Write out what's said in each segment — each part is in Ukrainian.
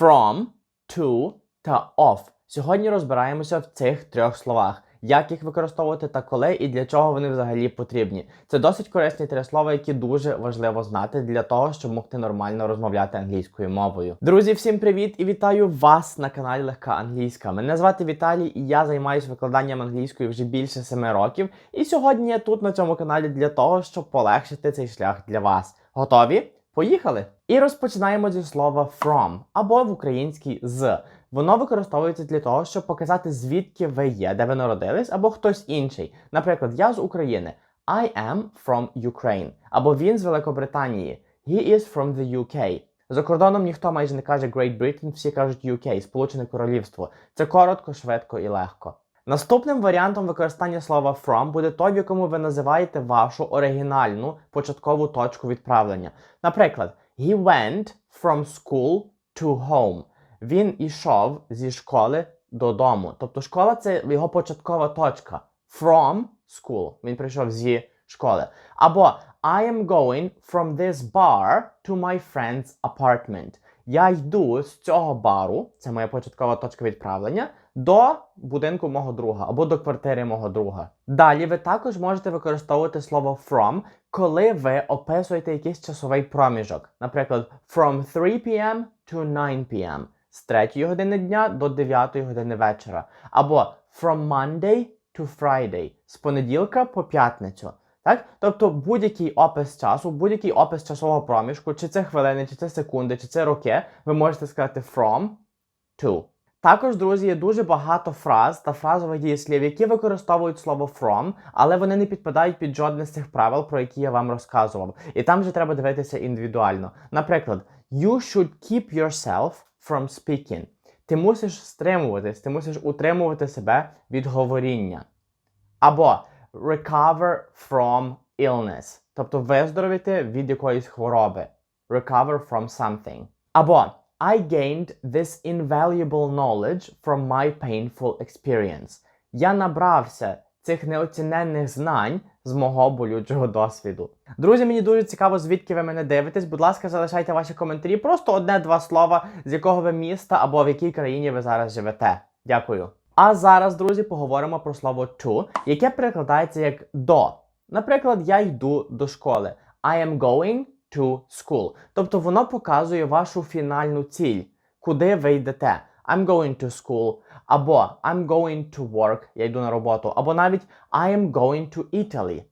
from, to та off. Сьогодні розбираємося в цих трьох словах. Як їх використовувати та коли і для чого вони взагалі потрібні. Це досить корисні три слова, які дуже важливо знати для того, щоб могти нормально розмовляти англійською мовою. Друзі, всім привіт і вітаю вас на каналі Легка Англійська. Мене звати Віталій, і я займаюся викладанням англійської вже більше семи років. І сьогодні я тут на цьому каналі для того, щоб полегшити цей шлях для вас. Готові? Поїхали! І розпочинаємо зі слова from або в українській з. Воно використовується для того, щоб показати, звідки ви є, де ви народились, або хтось інший. Наприклад, я з України. I am from Ukraine. Або він з Великобританії. He is from the UK. За кордоном ніхто майже не каже Great Britain, всі кажуть UK, Сполучене Королівство. Це коротко, швидко і легко. Наступним варіантом використання слова from буде той, в якому ви називаєте вашу оригінальну початкову точку відправлення. Наприклад, he went from school to home. Він ішов зі школи додому. Тобто школа це його початкова точка. From school. Він прийшов зі школи. Або I am going from this bar to my friend's apartment. Я йду з цього бару, це моя початкова точка відправлення, до будинку мого друга або до квартири мого друга. Далі ви також можете використовувати слово from, коли ви описуєте якийсь часовий проміжок. Наприклад, from 3 p.m. to 9 p.m. з 3 години дня до 9 години вечора. Або from Monday to Friday з понеділка по п'ятницю. Так? Тобто будь-який опис часу, будь-який опис часового проміжку, чи це хвилини, чи це секунди, чи це роки, ви можете сказати from to. Також, друзі, є дуже багато фраз та фразових дієслів, які використовують слово from, але вони не підпадають під жодне з цих правил, про які я вам розказував. І там вже треба дивитися індивідуально. Наприклад, you should keep yourself from speaking. Ти мусиш стримуватись, ти мусиш утримувати себе від говоріння. Або recover from illness, тобто виздоровіти від якоїсь хвороби. Recover from something. Або I gained this invaluable knowledge from my painful experience. Я набрався цих неоціненних знань з мого болючого досвіду. Друзі, мені дуже цікаво, звідки ви мене дивитесь. Будь ласка, залишайте ваші коментарі. Просто одне-два слова, з якого ви міста або в якій країні ви зараз живете. Дякую. А зараз, друзі, поговоримо про слово to, яке перекладається як до. Наприклад, я йду до школи. I am going to school. Тобто воно показує вашу фінальну ціль, куди ви йдете. I'm going to school, або I'm going to work, я йду на роботу, або навіть I am going to Italy.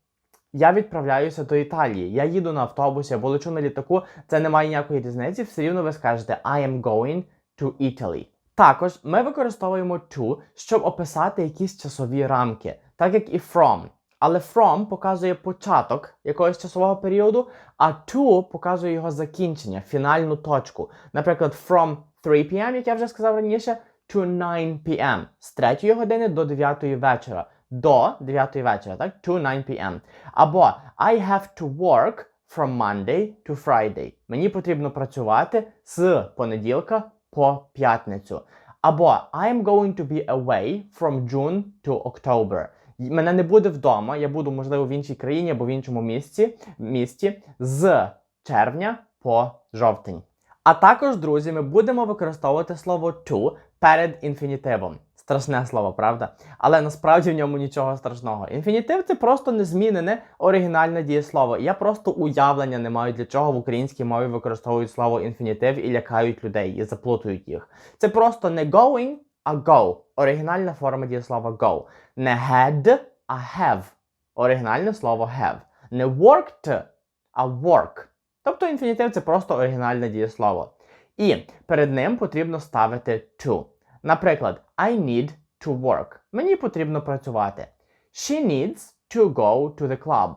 Я відправляюся до Італії. Я їду на автобусі або лечу на літаку. Це не має ніякої різниці. Все рівно ви скажете I am going to Italy. Також ми використовуємо to, щоб описати якісь часові рамки, так як і from. Але from показує початок якогось часового періоду, а to показує його закінчення, фінальну точку. Наприклад, from 3 p.m., як я вже сказав раніше, to 9 p.m. з 3 години до 9 вечора. До 9 вечора, так? To 9 p.m. Або I have to work from Monday to Friday. Мені потрібно працювати з понеділка по п'ятницю. Або I'm going to be away from June to October. Мене не буде вдома, я буду, можливо, в іншій країні або в іншому місці, місті з червня по жовтень. А також, друзі, ми будемо використовувати слово to перед інфінітивом. Страшне слово, правда? Але насправді в ньому нічого страшного. Інфінітив це просто незмінене оригінальне дієслово. Я просто уявлення не маю для чого в українській мові використовують слово інфінітив і лякають людей і заплутують їх. Це просто не going, а go. Оригінальна форма дієслова go. Не had, а have. Оригінальне слово have. Не worked, а work. Тобто інфінітив це просто оригінальне дієслово. І перед ним потрібно ставити to. Наприклад, I need to work. Мені потрібно працювати. She needs to go to the club.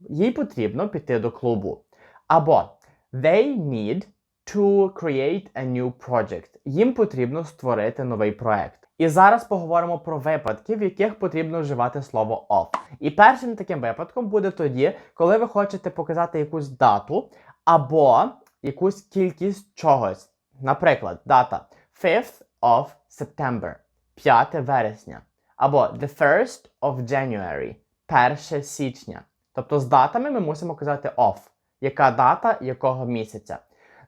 Їй потрібно піти до клубу. Або They need to create a new project. Їм потрібно створити новий проект. І зараз поговоримо про випадки, в яких потрібно вживати слово of. І першим таким випадком буде тоді, коли ви хочете показати якусь дату або якусь кількість чогось. Наприклад, дата 5th of September, 5 вересня. Або the 1st of January, 1 січня. Тобто з датами ми мусимо казати of. Яка дата якого місяця.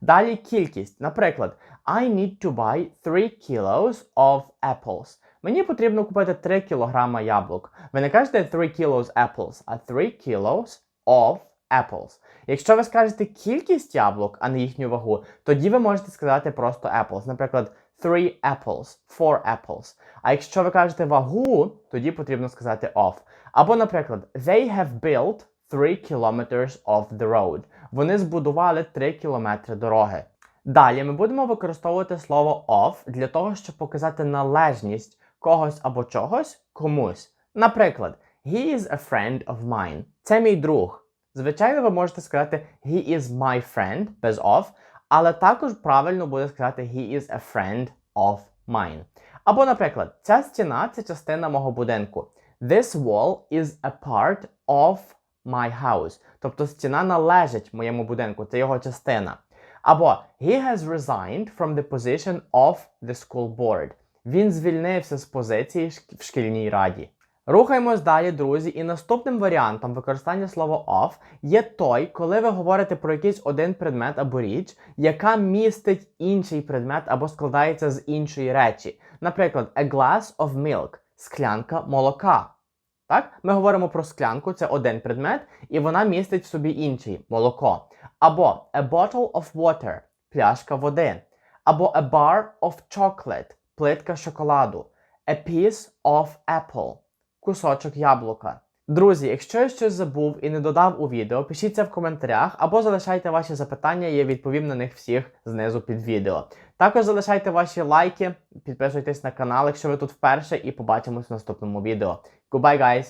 Далі кількість. Наприклад, I need to buy 3 kilos of apples. Мені потрібно купити 3 кілограма яблук. Ви не кажете 3 kilos apples, а 3 kilos of apples. Якщо ви скажете кількість яблук, а не їхню вагу, тоді ви можете сказати просто apples. Наприклад, 3 apples, 4 apples. А якщо ви кажете вагу, тоді потрібно сказати of. Або, наприклад, they have built 3 kilometers of the road. Вони збудували 3 кілометри дороги. Далі ми будемо використовувати слово of для того, щоб показати належність когось або чогось комусь. Наприклад, he is a friend of mine. Це мій друг. Звичайно, ви можете сказати he is my friend без of, але також правильно буде сказати he is a friend of mine. Або, наприклад, ця стіна це частина мого будинку. This wall is a part of my house. Тобто стіна належить моєму будинку, це його частина. Або he has resigned from the position of the school board. Він звільнився з позиції в шкільній раді. Рухаємось далі, друзі, і наступним варіантом використання слова of є той, коли ви говорите про якийсь один предмет або річ, яка містить інший предмет або складається з іншої речі. Наприклад, a glass of milk склянка молока. Так? Ми говоримо про склянку, це один предмет, і вона містить в собі інший молоко. Або a bottle of water пляшка води. Або a bar of chocolate плитка шоколаду. A piece of apple кусочок яблука. Друзі, якщо я щось забув і не додав у відео, пишіть це в коментарях або залишайте ваші запитання, я відповім на них всіх знизу під відео. Також залишайте ваші лайки, підписуйтесь на канал, якщо ви тут вперше, і побачимось в наступному відео. Goodbye, guys!